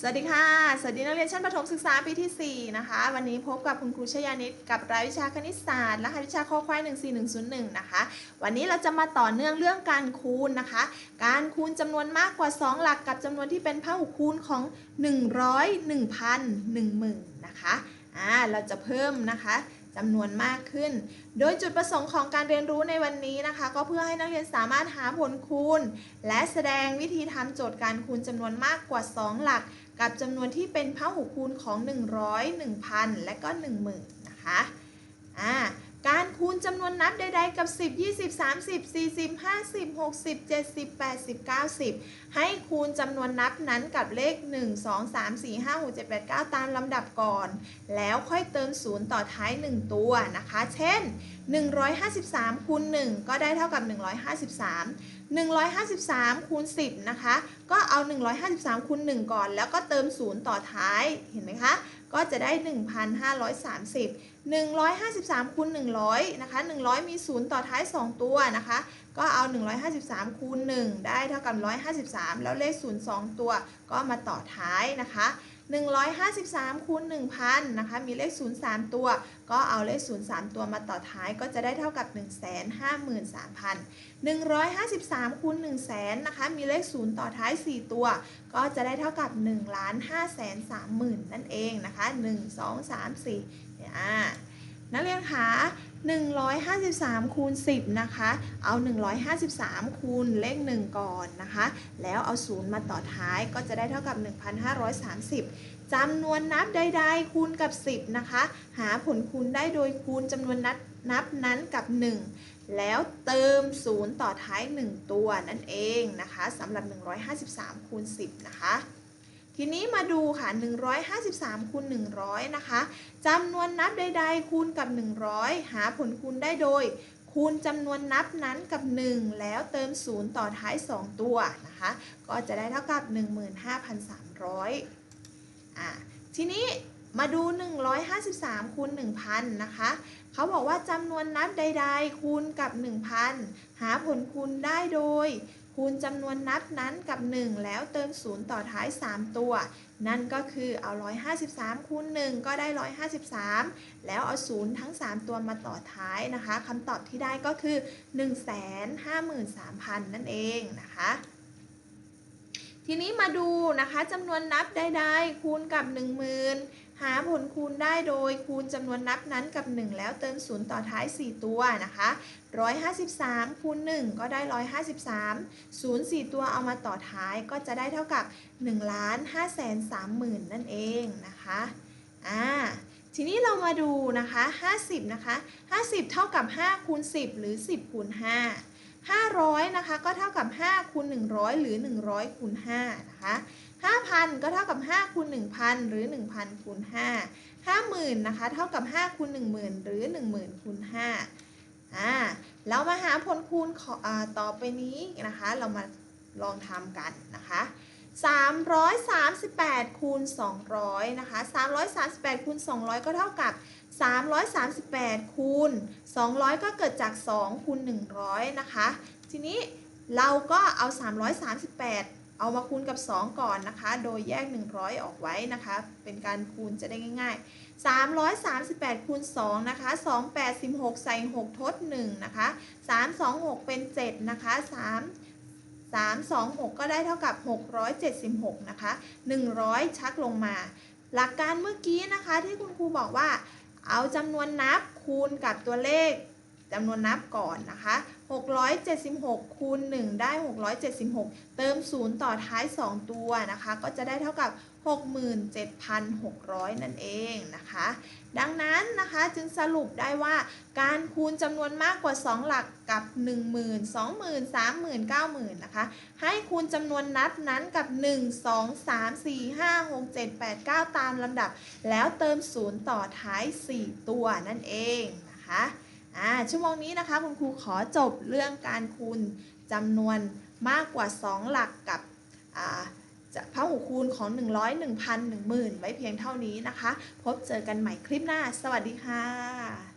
สวัสดีค่ะ สวัสดีนักเรียนชั้นประถมศึกษาปีที่ 4 นะคะ วันนี้พบกับคุณครูชยานิตกับรายวิชาคณิตศาสตร์รหัสวิชาข้อควาย14101 นะคะ วันนี้เราจะมาต่อเนื่องเรื่องการคูณนะคะ การคูณจำนวนมากกว่า 2 หลักกับจำนวนที่เป็นพหุคูณของ 100 1,000 10,000 นะคะ อ่า เราจะเพิ่มนะคะจำนวนมากขึ้น โดยจุดประสงค์ของการเรียนรู้ในวันนี้นะคะ ก็เพื่อให้นักเรียนสามารถหาผลคูณ และแสดงวิธีทำโจทย์การคูณจำนวนมากกว่า 2 หลัก กับจำนวนที่เป็นพหุคูณของ 100 1,000 และก็ 10,000นะคะอ่าการคูณจำ นับใดๆกับ 10 20 30 40 50 60 70 80 90 ให้คูณจำนวนนับนั้นกับเลข 1 2 3 4 5 6 7 8 9 ตามลำดับก่อน แล้วค่อยเติมศูนย์ต่อท้าย 1 ตัวนะคะ เช่น 153คูณ1ก็ได้เท่ากับ 153 153คูณ10 นะคะ ก็เอา 153คูณ1ก่อน แล้วก็เติม 0 ต่อท้าย เห็นไหมคะ ก็จะได้ 1,530 153คูณ100นะคะ100 มี 0 ต่อท้าย 2 ตัวนะคะ ก็เอา 153คูณ1ได้เท่ากับ 153 แล้วเลข 0 2 ตัวก็มาต่อท้ายนะคะ 153คูณ1,000นะคะ มีเลข 0 3 ตัว ก็เอาเลข 0 3 ตัวมาต่อท้ายก็จะได้เท่ากับ 153,000 153คูณ1 0 0 0 0 0นะคะ มีเลข 0 ต่อท้าย 4 ตัว ก็จะได้เท่ากับ 1 5 3 0 0 0 0 นั่นเองนะคะ 1 2 3 4อ่านักเรียนคะ 153คูณ10นะคะ เอา 153คูณเลข 1 ก่อนนะคะ แล้วเอา0มาต่อท้ายก็จะได้เท่ากับ 1,530จำนวนนับใดๆคูณกับ 10 นะคะ หาผลคูณได้โดยคูณจำนวนนับนับนั้นกับ 1 แล้วเติม0ต่อท้าย 1 ตัวนั่นเองนะคะสำหรับ 153คูณ10 นะคะ ทีนี้มาดูค่ะ 153คูณ100 นะคะจำนวนนับใด ๆ คูณกับ 100 หาผลคูณได้โดย คูณจำนวนนับนั้นกับ 1 แล้วเติม 0 ต่อท้าย 2 ตัวนะคะ ก็จะได้เท่ากับ 15,300อ่าทีนี้มาดู 153คูณ1,000 นะคะ เขาบอกว่าจำนวนนับใด ๆ คูณกับ 1,000 หาผลคูณได้โดย คูณจำนวนนับนั้นกับ 1 แล้วเติม 0 ต่อท้าย 3 ตัว นั่นก็คือเอา 153 คูณ 1 ก็ได้ 153 แล้วเอา 0 ทั้ง 3 ตัวมาต่อท้ายนะคะคำตอบที่ได้ก็คือ 153,000 นั่นเองนะคะทีนี้มาดูนะคะจำนวนนับใดๆคูณกับ 10,000หาผลคูณได้โดยคูณจำนวนนับนั้นกับ 1 แล้วเติม0ต่อท้าย 4 ตัวนะคะ 153คูณ1ก็ได้ 153 0 4ตัวเอามาต่อท้ายก็จะได้เท่ากับ1 5 3 0 0 0 0 นั่นเองนะคะอ่าทีนี้เรามาดูนะคะ 50 นะคะ 50 เท่ากับ 5 คูณ 10 หรือ 10 คูณ 5 500 นะคะ ก็เท่ากับ 5 คูณ 100 หรือ 100 คูณ 5 นะคะ 5,000 ก็เท่ากับ 5คูณ1,000 หรือ 1,000คูณ5 50,000นะคะเท่ากับ5คูณ10,000 หรือ 10,000คูณ5อ่าเรามาหาผลคูณขออต่อไปนี้นะคะ เรามาลองทำกันนะคะ338คูณ200นะคะ338คูณ200 ก็เท่ากับ 338คูณ200 ก็เกิดจาก2คูณ100นะคะ ทีนี้เราก็เอา 338 เอามาคูณกับ 2 ก่อนนะคะ โดยแยก 100 ออกไว้นะคะ เป็นการคูณจะได้ง่ายๆ 338คูณ2นะคะ 286 ใส่ 6 ทด 1 นะคะ 3 2 6 เป็น 7 นะคะ 3 3 2 6 ก็ได้เท่ากับ 676 นะคะ 100 ชักลงมา หลักการเมื่อกี้นะคะที่คุณครูบอกว่า เอาจำนวนนับคูณกับตัวเลข จำนวนนับก่อนนะคะ 676 คูณ 1 ได้ 676 เติม 0 ต่อท้าย 2 ตัวนะคะ ก็จะได้เท่ากับ 67,600 นั่นเองนะคะ ดังนั้นนะคะจึงสรุปได้ว่าการคูณจำนวนมากกว่า 2 หลักกับ 10,000 20,000 30,000 90,000 นะคะ ให้คูณจำนวนนับนั้นกับ 1 2 3 4 5 6 7 8 9 ตามลำดับ แล้วเติม 0 ต่อท้าย 4 ตัวนั่นเองนะคะ อ่าชั่วโมงนี้นะคะคุณครูขอจบเรื่องการคูณจำนวนมากกว่า 2 หลักกับอ่าจะพหุคูณของ 100 1,000 10,000 ไว้เพียงเท่านี้นะคะ พบเจอกันใหม่คลิปหน้า สวัสดีค่ะ